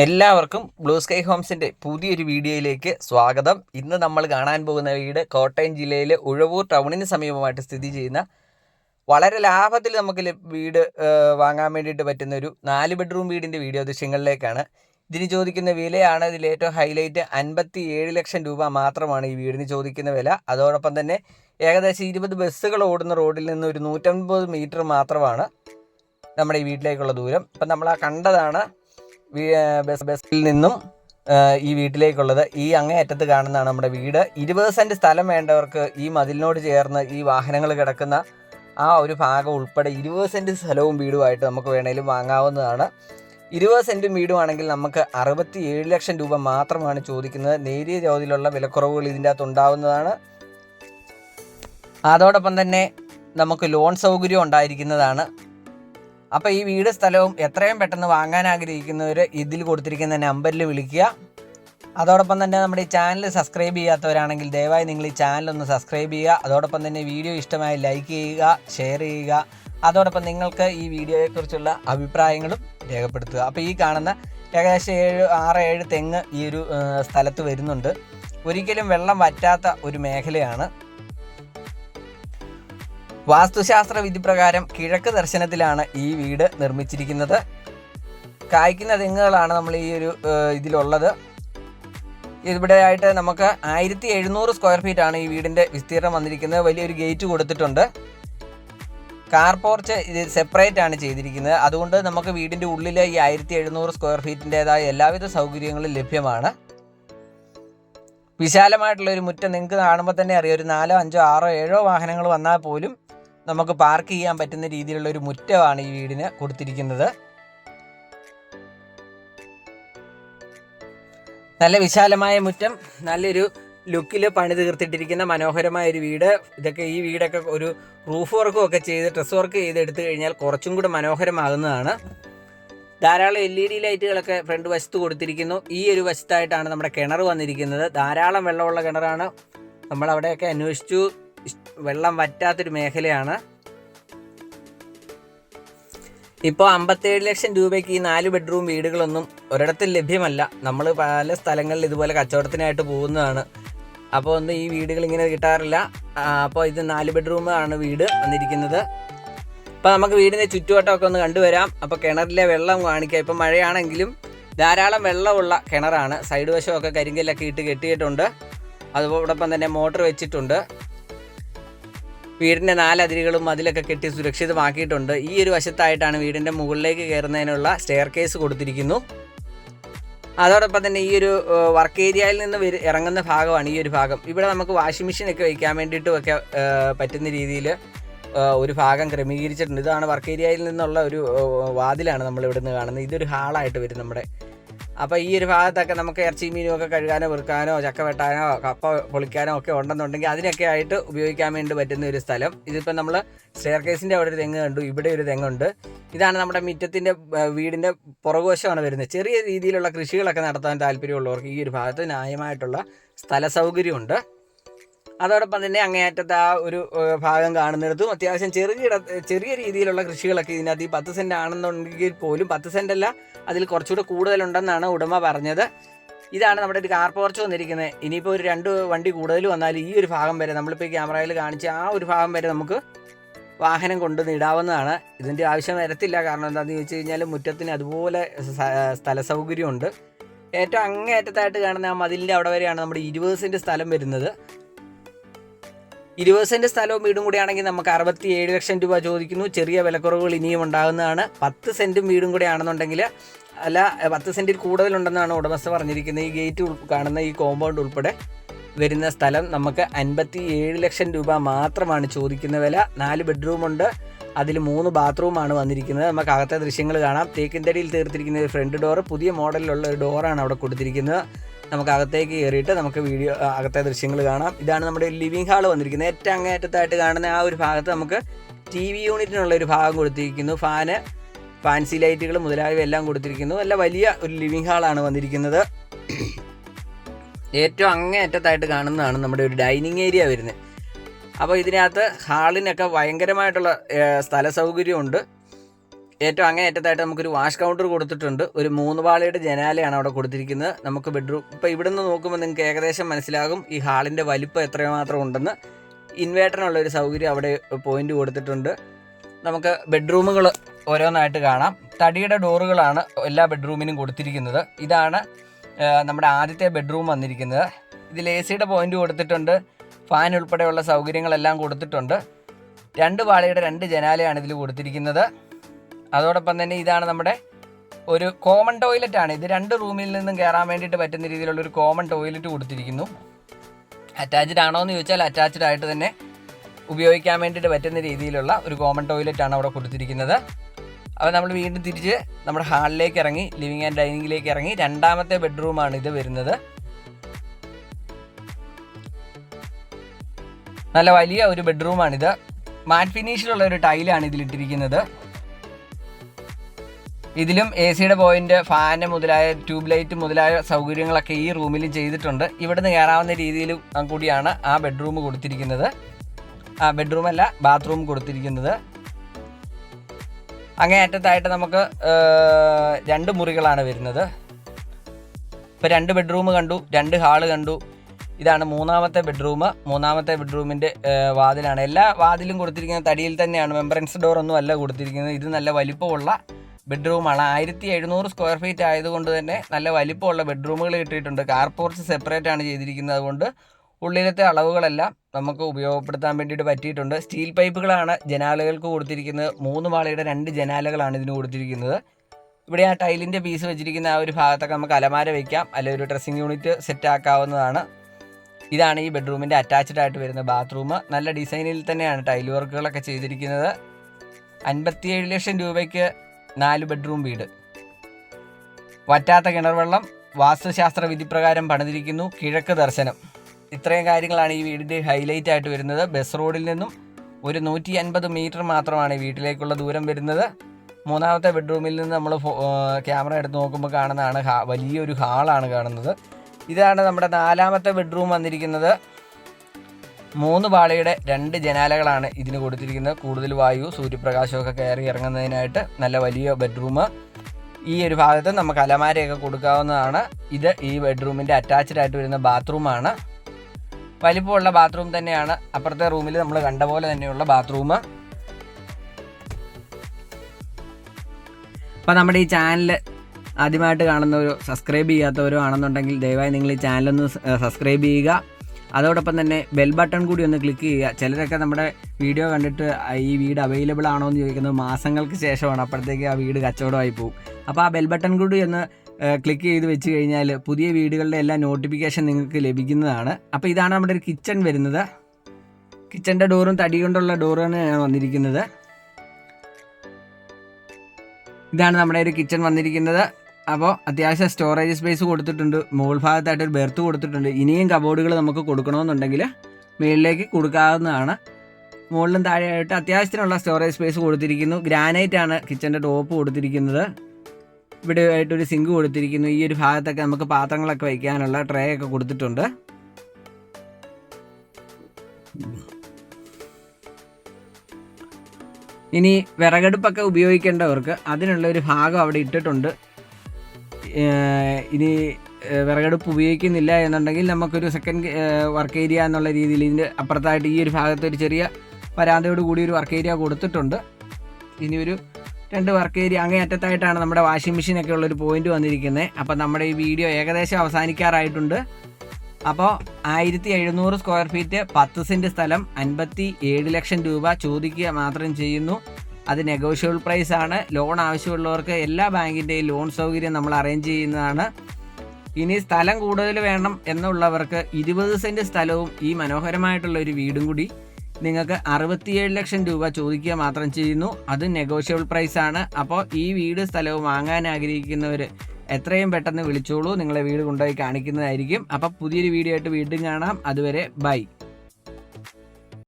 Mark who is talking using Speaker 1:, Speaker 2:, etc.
Speaker 1: എല്ലാവർക്കും blue sky ഹോംസിന്റെ പുതിയൊരു വീഡിയോയിലേക്ക് സ്വാഗതം. ഇന്ന് നമ്മൾ കാണാൻ പോകുന്ന വീട് കോട്ടയം ജില്ലയിലെ ഉഴവൂർ ടൗണിന് സമീപമായിട്ട് സ്ഥിതി ചെയ്യുന്ന വളരെ ലാഭത്തിൽ നമുക്ക് വീട് വാങ്ങാൻ വേണ്ടിയിട്ട് പറ്റുന്ന ഒരു നാല് ബെഡ്റൂം വീടിന്റെ വീഡിയോ ദൃശ്യങ്ങളിലേക്കാണ്. ഇതിന് ചോദിക്കുന്ന വിലയാണ് ഇതിൽ ഏറ്റവും ഹൈലൈറ്റ് അൻപത്തി ഏഴ് ലക്ഷം രൂപ മാത്രമാണ് ഈ വീടിന് ചോദിക്കുന്ന വില. അതോടൊപ്പം തന്നെ ഏകദേശം ഇരുപത് ബസ്സുകൾ ഓടുന്ന റോഡിൽ നിന്ന് ഒരു നൂറ്റമ്പത് മീറ്റർ മാത്രമാണ് നമ്മുടെ ഈ വീട്ടിലേക്കുള്ള ദൂരം. ഇപ്പം നമ്മൾ ആ കണ്ടതാണ് ബസ് ബസ്സിൽ നിന്നും ഈ വീട്ടിലേക്കുള്ളത് ഈ അങ്ങേയറ്റത്ത് കാണുന്നതാണ് നമ്മുടെ വീട്. ഇരുപത് സെന്റ് സ്ഥലം വേണ്ടവർക്ക് ഈ മതിലിനോട് ചേർന്ന് ഈ വാഹനങ്ങൾ കിടക്കുന്ന ആ ഒരു ഭാഗം ഉൾപ്പെടെ ഇരുപത് സെന്റ് സ്ഥലവും വീടുമായിട്ട് നമുക്ക് വേണേലും വാങ്ങാവുന്നതാണ്. ഇരുപത് സെന്റും വീടുമാണെങ്കിൽ നമുക്ക് അറുപത്തി ഏഴ് ലക്ഷം രൂപ മാത്രമാണ് ചോദിക്കുന്നത്. നേരിയ തോതിലുള്ള വിലക്കുറവുകൾ ഇതിന്റെ അകത്ത് ഉണ്ടാവുന്നതാണ്. അതോടൊപ്പം തന്നെ നമുക്ക് ലോൺ സൗകര്യം ഉണ്ടായിരിക്കുന്നതാണ്. അപ്പോൾ ഈ വീട് സ്ഥലവും എത്രയും പെട്ടെന്ന് വാങ്ങാൻ ആഗ്രഹിക്കുന്നവർ ഇതിൽ കൊടുത്തിരിക്കുന്ന നമ്പറിൽ വിളിക്കുക. അതോടൊപ്പം തന്നെ നമ്മുടെ ഈ ചാനൽ സബ്സ്ക്രൈബ് ചെയ്യാത്തവരാണെങ്കിൽ ദയവായി നിങ്ങൾ ഈ ചാനൽ ഒന്ന് സബ്സ്ക്രൈബ് ചെയ്യുക. അതോടൊപ്പം തന്നെ വീഡിയോ ഇഷ്ടമായി ലൈക്ക് ചെയ്യുക ഷെയർ ചെയ്യുക. അതോടൊപ്പം നിങ്ങൾക്ക് ഈ വീഡിയോയെക്കുറിച്ചുള്ള അഭിപ്രായങ്ങളും രേഖപ്പെടുത്തുക. അപ്പോൾ ഈ കാണുന്ന ഏകദേശം ഏഴ് ആറ് ഏഴ് തെങ്ങ് ഈ ഒരു സ്ഥലത്ത് വരുന്നുണ്ട്. ഒരിക്കലും വെള്ളം വറ്റാത്ത ഒരു മേഖലയാണ്. വാസ്തുശാസ്ത്ര വിധി പ്രകാരം കിഴക്ക് ദർശനത്തിലാണ് ഈ വീട് നിർമ്മിച്ചിരിക്കുന്നത്. കായ്ക്കുന്ന തെങ്ങുകളാണ് നമ്മൾ ഈ ഒരു ഇതിലുള്ളത്. ഇവിടെ ആയിട്ട് നമുക്ക് ആയിരത്തി എഴുന്നൂറ് സ്ക്വയർ ഫീറ്റ് ആണ് ഈ വീടിന്റെ വിസ്തീർണം വന്നിരിക്കുന്നത്. വലിയൊരു ഗേറ്റ് കൊടുത്തിട്ടുണ്ട്. കാർ പോർച്ച് ഇത് സെപ്പറേറ്റ് ആണ് ചെയ്തിരിക്കുന്നത്. അതുകൊണ്ട് നമുക്ക് വീടിന്റെ ഉള്ളിൽ ഈ ആയിരത്തി എഴുന്നൂറ് സ്ക്വയർ ഫീറ്റിന്റെതായ എല്ലാവിധ സൗകര്യങ്ങളും ലഭ്യമാണ്. വിശാലമായിട്ടുള്ള ഒരു മുറ്റം നിങ്ങൾക്ക് കാണുമ്പോൾ തന്നെ അറിയാം. ഒരു നാലോ അഞ്ചോ ആറോ ഏഴോ വാഹനങ്ങൾ വന്നാൽ പോലും നമുക്ക് പാർക്ക് ചെയ്യാൻ പറ്റുന്ന രീതിയിലുള്ള ഒരു മുറ്റമാണ് ഈ വീടിന് കൊടുത്തിരിക്കുന്നത്. നല്ല വിശാലമായ മുറ്റം നല്ലൊരു ലുക്കിൽ പണി തീർത്തിട്ടിരിക്കുന്ന മനോഹരമായ ഒരു വീട്. ഇതൊക്കെ ഈ വീടൊക്കെ ഒരു റൂഫ് വർക്കും ഒക്കെ ചെയ്ത് ഡ്രസ് വർക്ക് ചെയ്ത് എടുത്തു കഴിഞ്ഞാൽ കുറച്ചും കൂടി മനോഹരമാകുന്നതാണ്. ധാരാളം എൽ ഇ ഡി ലൈറ്റുകളൊക്കെ ഫ്രണ്ട് വശത്ത് കൊടുത്തിരിക്കുന്നു. ഈ ഒരു വശത്തായിട്ടാണ് നമ്മുടെ കിണർ വന്നിരിക്കുന്നത്. ധാരാളം വെള്ളമുള്ള കിണറാണ്. നമ്മളവിടെയൊക്കെ അന്വേഷിച്ചു. വെള്ളം വറ്റാത്തൊരു മേഖലയാണ്. ഇപ്പോൾ അമ്പത്തേഴ് ലക്ഷം രൂപയ്ക്ക് ഈ നാല് ബെഡ്റൂം വീടുകളൊന്നും ഒരിടത്തും ലഭ്യമല്ല. നമ്മൾ പല സ്ഥലങ്ങളിൽ ഇതുപോലെ കച്ചവടത്തിനായിട്ട് പോകുന്നതാണ്. അപ്പോൾ ഒന്നും ഈ വീടുകൾ ഇങ്ങനെ കിട്ടാറില്ല. അപ്പോൾ ഇത് നാല് ബെഡ്റൂം ആണ് വീട് വന്നിരിക്കുന്നത്. അപ്പോൾ നമുക്ക് വീടിന്റെ ചുറ്റുവട്ടമൊക്കെ ഒന്ന് കണ്ടുവരാം. അപ്പോൾ കിണറിലെ വെള്ളം കാണിക്കുക ഇപ്പം മഴയാണെങ്കിലും ധാരാളം വെള്ളമുള്ള കിണറാണ്. സൈഡ് വശമൊക്കെ കരിങ്കല്ലൊക്കെ ഇട്ട് കെട്ടിയിട്ടുണ്ട്. അതോടൊപ്പം തന്നെ മോട്ടർ വെച്ചിട്ടുണ്ട്. വീടിന്റെ നാലതിരുകളും അതിലൊക്കെ കെട്ടി സുരക്ഷിതമാക്കിയിട്ടുണ്ട്. ഈ ഒരു വശത്തായിട്ടാണ് വീടിന്റെ മുകളിലേക്ക് കയറുന്നതിനുള്ള സ്റ്റെയർ കേസ് കൊടുത്തിരിക്കുന്നു. അതോടൊപ്പം തന്നെ ഈ ഒരു വർക്ക് ഏരിയയിൽ നിന്ന് ഇറങ്ങുന്ന ഭാഗമാണ് ഈ ഒരു ഭാഗം. ഇവിടെ നമുക്ക് വാഷിംഗ് മെഷീനൊക്കെ വയ്ക്കാൻ വേണ്ടിയിട്ടും ഒക്കെ പറ്റുന്ന രീതിയിൽ ഒരു ഭാഗം ക്രമീകരിച്ചിട്ടുണ്ട്. ഇതാണ് വർക്ക് ഏരിയയിൽ നിന്നുള്ള ഒരു വാതിലാണ് നമ്മൾ ഇവിടുന്ന് കാണുന്നത്. ഇതൊരു ഹാളായിട്ട് വരും നമ്മുടെ അപ്പോൾ ഈ ഒരു ഭാഗത്തൊക്കെ നമുക്ക് ഇറച്ചി മീനും ഒക്കെ കഴുകാനോ വെറുക്കാനോ ചക്ക വെട്ടാനോ കപ്പ പൊളിക്കാനോ ഒക്കെ ഉണ്ടെന്നുണ്ടെങ്കിൽ അതിനൊക്കെ ആയിട്ട് ഉപയോഗിക്കാൻ വേണ്ടി പറ്റുന്ന ഒരു സ്ഥലം. ഇതിപ്പോൾ നമ്മൾ സ്റ്റെയർ കേസിന്റെ അവിടെ ഒരു തെങ്ങ് കണ്ടു ഇവിടെ ഒരു തെങ്ങുണ്ട്. ഇതാണ് നമ്മുടെ മുറ്റത്തിന്റെ വീടിന്റെ പുറകുവശമാണ് വരുന്നത്. ചെറിയ രീതിയിലുള്ള കൃഷികളൊക്കെ നടത്താൻ താല്പര്യമുള്ളവർക്ക് ഈ ഒരു ഭാഗത്ത് ന്യായമായിട്ടുള്ള സ്ഥല സൗകര്യമുണ്ട് അതോടൊപ്പം തന്നെ അങ്ങേയറ്റത്തെ ആ ഒരു ഭാഗം കാണുന്നിടത്തും അത്യാവശ്യം ചെറിയ ചെറിയ രീതിയിലുള്ള കൃഷികളൊക്കെ ഇതിനകത്ത് ഈ പത്ത് സെന്റ് ആണെന്നുണ്ടെങ്കിൽ പോലും പത്ത് സെന്റ് അല്ല അതിൽ കുറച്ചുകൂടെ കൂടുതലുണ്ടെന്നാണ് ഉടമ പറഞ്ഞത്. ഇതാണ് നമ്മുടെ ഒരു കാർ പോർച്ച് വന്നിരിക്കുന്നത്. ഇനിയിപ്പോൾ ഒരു രണ്ട് വണ്ടി കൂടുതൽ വന്നാൽ ഈ ഒരു ഭാഗം വരെ നമ്മളിപ്പോൾ ക്യാമറയിൽ കാണിച്ച ആ ഒരു ഭാഗം വരെ നമുക്ക് വാഹനം കൊണ്ട് നിടാവുന്നതാണ്. ഇതിന്റെ ആവശ്യം വരത്തില്ല. കാരണം എന്താണെന്ന് ചോദിച്ചു കഴിഞ്ഞാൽ മുറ്റത്തിന് അതുപോലെ സ്ഥല സൗകര്യമുണ്ട് ഏറ്റവും അങ്ങേയറ്റത്തായിട്ട് കാണുന്ന ആ മതിലിന്റെ അവിടെ വരെയാണ് നമ്മുടെ ഇരുപത് സെന്റ് സ്ഥലം വരുന്നത്. ഇരുപത് സെന്റ് സ്ഥലവും വീടും കൂടി ആണെങ്കിൽ നമുക്ക് അറുപത്തി ഏഴ് ലക്ഷം രൂപ ചോദിക്കുന്നു. ചെറിയ വിലക്കുറവുകൾ ഇനിയും ഉണ്ടാകുന്നതാണ്. പത്ത് സെന്റും വീടും കൂടി ആണെന്നുണ്ടെങ്കിൽ അല്ല പത്ത് സെന്റിൽ കൂടുതലുണ്ടെന്നാണ് ഉടമസ്ഥ പറഞ്ഞിരിക്കുന്നത്. ഈ ഗേറ്റ് കാണുന്ന ഈ കോമ്പൗണ്ട് ഉൾപ്പെടെ വരുന്ന സ്ഥലം നമുക്ക് അൻപത്തി ഏഴ് ലക്ഷം രൂപ മാത്രമാണ് ചോദിക്കുന്ന വില. നാല് ബെഡ്റൂമുണ്ട് അതിൽ മൂന്ന് ബാത്റൂമാണ് വന്നിരിക്കുന്നത്. നമുക്ക് അകത്തെ ദൃശ്യങ്ങൾ കാണാം. തേക്കിൻതടിയിൽ തീർത്തിരിക്കുന്ന ഒരു ഫ്രണ്ട് ഡോർ പുതിയ മോഡലിലുള്ള ഒരു ഡോറാണ് അവിടെ കൊടുത്തിരിക്കുന്നത്. നമുക്ക് അകത്തേക്ക് കയറിയിട്ട് നമുക്ക് വീഡിയോ അകത്തെ ദൃശ്യങ്ങൾ കാണാം. ഇതാണ് നമ്മുടെ ലിവിംഗ് ഹാൾ വന്നിരിക്കുന്നത്. ഏറ്റവും അങ്ങേറ്റത്തായിട്ട് കാണുന്ന ആ ഒരു ഭാഗത്ത് നമുക്ക് ടി വി യൂണിറ്റിനുള്ള ഒരു ഭാഗം കൊടുത്തിരിക്കുന്നു. ഫാന് ഫാൻസി ലൈറ്റുകൾ മുതലായവ എല്ലാം കൊടുത്തിരിക്കുന്നു. നല്ല വലിയ ഒരു ലിവിങ് ഹാളാണ് വന്നിരിക്കുന്നത്. ഏറ്റവും അങ്ങേയറ്റത്തായിട്ട് കാണുന്നതാണ് നമ്മുടെ ഒരു ഡൈനിങ് ഏരിയ വരുന്നത്. അപ്പോൾ ഇതിനകത്ത് ഹാളിനൊക്കെ ഭയങ്കരമായിട്ടുള്ള സ്ഥല സൗകര്യമുണ്ട് ഏറ്റവും അങ്ങനെ ഏറ്റതായിട്ട് നമുക്കൊരു വാഷ് കൗണ്ടർ കൊടുത്തിട്ടുണ്ട്. ഒരു മൂന്ന് പാളിയുടെ ജനാലയാണ് അവിടെ കൊടുത്തിരിക്കുന്നത്. നമുക്ക് ബെഡ്റൂം ഇപ്പോൾ ഇവിടെ നിന്ന് നോക്കുമ്പോൾ നിങ്ങൾക്ക് ഏകദേശം മനസ്സിലാകും ഈ ഹാളിന്റെ വലിപ്പം എത്രമാത്രം ഉണ്ടെന്ന്. ഇൻവേർട്ടറിനുള്ള ഒരു സൗകര്യം അവിടെ പോയിന്റ് കൊടുത്തിട്ടുണ്ട്. നമുക്ക് ബെഡ്റൂമുകൾ ഓരോന്നായിട്ട് കാണാം. തടിയുടെ ഡോറുകളാണ് എല്ലാ ബെഡ്റൂമിനും കൊടുത്തിരിക്കുന്നത്. ഇതാണ് നമ്മുടെ ആദ്യത്തെ ബെഡ്റൂം വന്നിരിക്കുന്നത്. ഇതിൽ എ സിയുടെ പോയിന്റ് കൊടുത്തിട്ടുണ്ട്. ഫാൻ ഉൾപ്പെടെയുള്ള സൗകര്യങ്ങളെല്ലാം കൊടുത്തിട്ടുണ്ട്. രണ്ട് പാളിയുടെ രണ്ട് ജനാലയാണ് ഇതിൽ കൊടുത്തിരിക്കുന്നത്. അതോടൊപ്പം തന്നെ ഇതാണ് നമ്മുടെ ഒരു കോമൺ ടോയ്ലറ്റ് ആണ്. ഇത് രണ്ട് റൂമിൽ നിന്നും കയറാൻ വേണ്ടിയിട്ട് പറ്റുന്ന രീതിയിലുള്ള ഒരു കോമൺ ടോയ്ലറ്റ് കൊടുത്തിരിക്കുന്നു. അറ്റാച്ച്ഡ് ആണോ എന്ന് ചോദിച്ചാൽ അറ്റാച്ച്ഡ് ആയിട്ട് തന്നെ ഉപയോഗിക്കാൻ വേണ്ടിയിട്ട് പറ്റുന്ന രീതിയിലുള്ള ഒരു കോമൺ ടോയ്ലറ്റ് ആണ് അവിടെ കൊടുത്തിരിക്കുന്നത്. അപ്പോൾ നമ്മൾ വീണ്ടും തിരിച്ച് നമ്മുടെ ഹാളിലേക്ക് ഇറങ്ങി ലിവിങ് ആൻഡ് ഡൈനിങ്ങിലേക്ക് ഇറങ്ങി രണ്ടാമത്തെ ബെഡ്റൂമാണ് ഇത് വരുന്നത്. നല്ല വലിയ ഒരു ബെഡ്റൂമാണിത് മാറ്റ് ഫിനിഷിലുള്ള ഒരു ടൈലാണ് ഇതിലിട്ടിരിക്കുന്നത്. ഇതിലും എ സിയുടെ പോയിന്റ് ഫാന് മുതലായ ട്യൂബ് ലൈറ്റ് മുതലായ സൗകര്യങ്ങളൊക്കെ ഈ റൂമിൽ ചെയ്തിട്ടുണ്ട്. ഇവിടുന്ന് കയറാവുന്ന രീതിയിൽ കൂടിയാണ് ആ ബെഡ്റൂം കൊടുത്തിരിക്കുന്നത്. ആ ബെഡ്റൂം അല്ല ബാത്റൂം കൊടുത്തിരിക്കുന്നത്. അങ്ങേ അറ്റത്തായിട്ട് നമുക്ക് രണ്ട് മുറികളാണ് വരുന്നത്. ഇപ്പോൾ രണ്ട് ബെഡ്റൂം കണ്ടു രണ്ട് ഹാൾ കണ്ടു. ഇതാണ് മൂന്നാമത്തെ ബെഡ്റൂം. മൂന്നാമത്തെ ബെഡ്റൂമിന്റെ വാതിലാണ്. എല്ലാ വാതിലും കൊടുത്തിരിക്കുന്നത് തടിയിൽ തന്നെയാണ്. മെമ്പറൻസ് ഡോർ ഒന്നും അല്ല കൊടുത്തിരിക്കുന്നത്. ഇത് നല്ല വലിപ്പമുള്ള ബെഡ്റൂമാണ്. ആയിരത്തി എഴുന്നൂറ് സ്ക്വയർ ഫീറ്റ് ആയതുകൊണ്ട് തന്നെ നല്ല വലിപ്പമുള്ള ബെഡ്റൂമുകൾ കിട്ടിയിട്ടുണ്ട്. കാർ പോർച്ച് സെപ്പറേറ്റ് ആണ് ചെയ്തിരിക്കുന്നത്. അതുകൊണ്ട് ഉള്ളിലത്തെ അളവുകളെല്ലാം നമുക്ക് ഉപയോഗപ്പെടുത്താൻ വേണ്ടിയിട്ട് പറ്റിയിട്ടുണ്ട്. സ്റ്റീൽ പൈപ്പുകളാണ് ജനാലകൾക്ക് കൊടുത്തിരിക്കുന്നത്. മൂന്ന് പാളിയുടെ രണ്ട് ജനാലകളാണ് ഇതിന് കൊടുത്തിരിക്കുന്നത്. ഇവിടെ ആ ടൈലിന്റെ പീസ് വെച്ചിരിക്കുന്ന ആ ഒരു ഭാഗത്തൊക്കെ നമുക്ക് അലമാര വയ്ക്കാം അല്ലെങ്കിൽ ഒരു ഡ്രസ്സിംഗ് യൂണിറ്റ് സെറ്റ് ആക്കാവുന്നതാണ്. ഇതാണ് ഈ ബെഡ്റൂമിന്റെ അറ്റാച്ച്ഡ് ആയിട്ട് വരുന്ന ബാത്റൂം നല്ല ഡിസൈനിൽ തന്നെയാണ് ടൈൽ വർക്കുകളൊക്കെ ചെയ്തിരിക്കുന്നത്. അൻപത്തിയേഴ് ലക്ഷം രൂപയ്ക്ക് നാല് ബെഡ്റൂം വീട്. വറ്റാത്ത കിണർ വെള്ളം വാസ്തുശാസ്ത്ര വിധിപ്രകാരം പണിതിരിക്കുന്നു കിഴക്ക് ദർശനം. ഇത്രയും കാര്യങ്ങളാണ് ഈ വീടിന്റെ ഹൈലൈറ്റ് ആയിട്ട് വരുന്നത്. ബസ് റോഡിൽ നിന്നും ഒരു നൂറ്റി അൻപത് മീറ്റർ മാത്രമാണ് വീട്ടിലേക്കുള്ള ദൂരം വരുന്നത്. മൂന്നാമത്തെ ബെഡ്റൂമിൽ നിന്ന് നമ്മൾ ക്യാമറ എടുത്ത് നോക്കുമ്പോൾ കാണുന്നതാണ് വലിയൊരു ഹാളാണ് കാണുന്നത്. ഇതാണ് നമ്മുടെ നാലാമത്തെ ബെഡ്റൂം വന്നിരിക്കുന്നത്. മൂന്ന് പാളിയുടെ രണ്ട് ജനാലകളാണ് ഇതിന് കൊടുത്തിരിക്കുന്നത്. കൂടുതൽ വായു സൂര്യപ്രകാശമൊക്കെ കയറി ഇറങ്ങുന്നതിനായിട്ട് നല്ല വലിയ ബെഡ്റൂം. ഈ ഒരു ഭാഗത്ത് നമുക്ക് അലമാരയൊക്കെ കൊടുക്കാവുന്നതാണ്. ഇത് ഈ ബെഡ്റൂമിന്റെ അറ്റാച്ച്ഡ് ആയിട്ട് വരുന്ന ബാത്റൂമാണ് വലിപ്പമുള്ള ബാത്റൂം തന്നെയാണ്. അപ്പുറത്തെ റൂമിൽ നമ്മൾ കണ്ട പോലെ തന്നെയുള്ള ബാത്റൂം അപ്പോൾ നമ്മുടെ ഈ ചാനൽ ആദ്യമായിട്ട് കാണുന്നവരോ സബ്സ്ക്രൈബ് ചെയ്യാത്തവരോ ആണെന്നുണ്ടെങ്കിൽ ദയവായി നിങ്ങൾ ഈ ചാനലൊന്ന് സബ്സ്ക്രൈബ് ചെയ്യുക. അതോടൊപ്പം തന്നെ ബെൽ ബട്ടൺ കൂടി ഒന്ന് ക്ലിക്ക് ചെയ്യുക. ചിലരൊക്കെ നമ്മുടെ വീഡിയോ കണ്ടിട്ട് ഈ വീട് അവൈലബിൾ ആണോ? എന്ന് ചോദിക്കുന്നത് മാസങ്ങൾക്ക് ശേഷമാണ്. അപ്പോഴത്തേക്ക് ആ വീട് കച്ചവടമായി പോകും. അപ്പോൾ ആ ബെൽ ബട്ടൺ കൂടി ഒന്ന് ക്ലിക്ക് ചെയ്ത് വെച്ച് കഴിഞ്ഞാൽ പുതിയ വീടുകളുടെ എല്ലാ നോട്ടിഫിക്കേഷൻ നിങ്ങൾക്ക് ലഭിക്കുന്നതാണ്. അപ്പോൾ ഇതാണ് നമ്മുടെ ഒരു കിച്ചൺ വരുന്നത്. കിച്ചന്റെ ഡോറും തടി കൊണ്ടുള്ള ഡോറാണ് വന്നിരിക്കുന്നത്. ഇതാണ് നമ്മുടെ ഒരു കിച്ചൺ വന്നിരിക്കുന്നത്. അപ്പോൾ അത്യാവശ്യം സ്റ്റോറേജ് സ്പേസ് കൊടുത്തിട്ടുണ്ട്. മുകൾ ഭാഗത്തായിട്ട് ഒരു ബെർത്ത് കൊടുത്തിട്ടുണ്ട്. ഇനിയും കബോർഡുകൾ നമുക്ക് കൊടുക്കണമെന്നുണ്ടെങ്കിൽ മുകളിലേക്ക് കൊടുക്കാവുന്നതാണ്. മുകളിലും താഴെയായിട്ട് അത്യാവശ്യത്തിനുള്ള സ്റ്റോറേജ് സ്പേസ് കൊടുത്തിരിക്കുന്നു. ഗ്രാനൈറ്റ് ആണ് കിച്ചന്റെ ടോപ്പ് കൊടുത്തിരിക്കുന്നത്. ഇവിടെ ആയിട്ടൊരു സിങ്ക് കൊടുത്തിരിക്കുന്നു. ഈ ഒരു ഭാഗത്തൊക്കെ നമുക്ക് പാത്രങ്ങളൊക്കെ വയ്ക്കാനുള്ള ട്രേ ഒക്കെ കൊടുത്തിട്ടുണ്ട്. ഇനി വിറകടുപ്പൊക്കെ ഉപയോഗിക്കേണ്ടവർക്ക് അതിനുള്ള ഒരു ഭാഗം അവിടെ ഇട്ടിട്ടുണ്ട്. ഇനി വിറകടുപ്പ് ഉപയോഗിക്കുന്നില്ല എന്നുണ്ടെങ്കിൽ നമുക്കൊരു സെക്കൻഡ് വർക്ക് ഏരിയ എന്നുള്ള രീതിയിൽ ഇതിന്റെ അപ്പുറത്തായിട്ട് ഈ ഒരു ഭാഗത്ത് ഒരു ചെറിയ പരാതയോട് കൂടി ഒരു വർക്ക് ഏരിയ കൊടുത്തിട്ടുണ്ട്. ഇനി ഒരു രണ്ട് വർക്ക് ഏരിയ അങ്ങേ അറ്റത്തായിട്ടാണ് നമ്മുടെ വാഷിംഗ് മെഷീനൊക്കെ ഉള്ളൊരു പോയിന്റ് വന്നിരിക്കുന്നത്. അപ്പോൾ നമ്മുടെ ഈ വീഡിയോ ഏകദേശം അവസാനിക്കാറായിട്ടുണ്ട്. അപ്പോൾ ആയിരത്തി എഴുന്നൂറ് സ്ക്വയർ ഫീറ്റ് പത്ത് സെന്റ് സ്ഥലം അൻപത്തി ഏഴ് ലക്ഷം രൂപ ചോദിക്കുക മാത്രം ചെയ്യുന്നു. അത് നെഗോഷ്യബിൾ പ്രൈസ് ആണ്. ലോൺ ആവശ്യമുള്ളവർക്ക് എല്ലാ ബാങ്കിന്റെയും ലോൺ സൗകര്യം നമ്മൾ അറേഞ്ച് ചെയ്യുന്നതാണ്. ഇനി സ്ഥലം കൂടുതൽ വേണം എന്നുള്ളവർക്ക് ഇരുപത് സെന്റ് സ്ഥലവും ഈ മനോഹരമായിട്ടുള്ള ഒരു വീടും കൂടി നിങ്ങൾക്ക് അറുപത്തിയേഴ് ലക്ഷം രൂപ ചോദിക്കുക മാത്രം ചെയ്യുന്നു. അത് നെഗോഷ്യബിൾ പ്രൈസ് ആണ്. അപ്പോൾ ഈ വീട് സ്ഥലവും വാങ്ങാൻ ആഗ്രഹിക്കുന്നവർ എത്രയും പെട്ടെന്ന് വിളിച്ചോളൂ. നിങ്ങളെ വീട് കൊണ്ടുപോയി കാണിക്കുന്നതായിരിക്കും. അപ്പോൾ പുതിയൊരു വീഡിയോ ആയിട്ട് വീണ്ടും കാണാം. അതുവരെ ബൈ.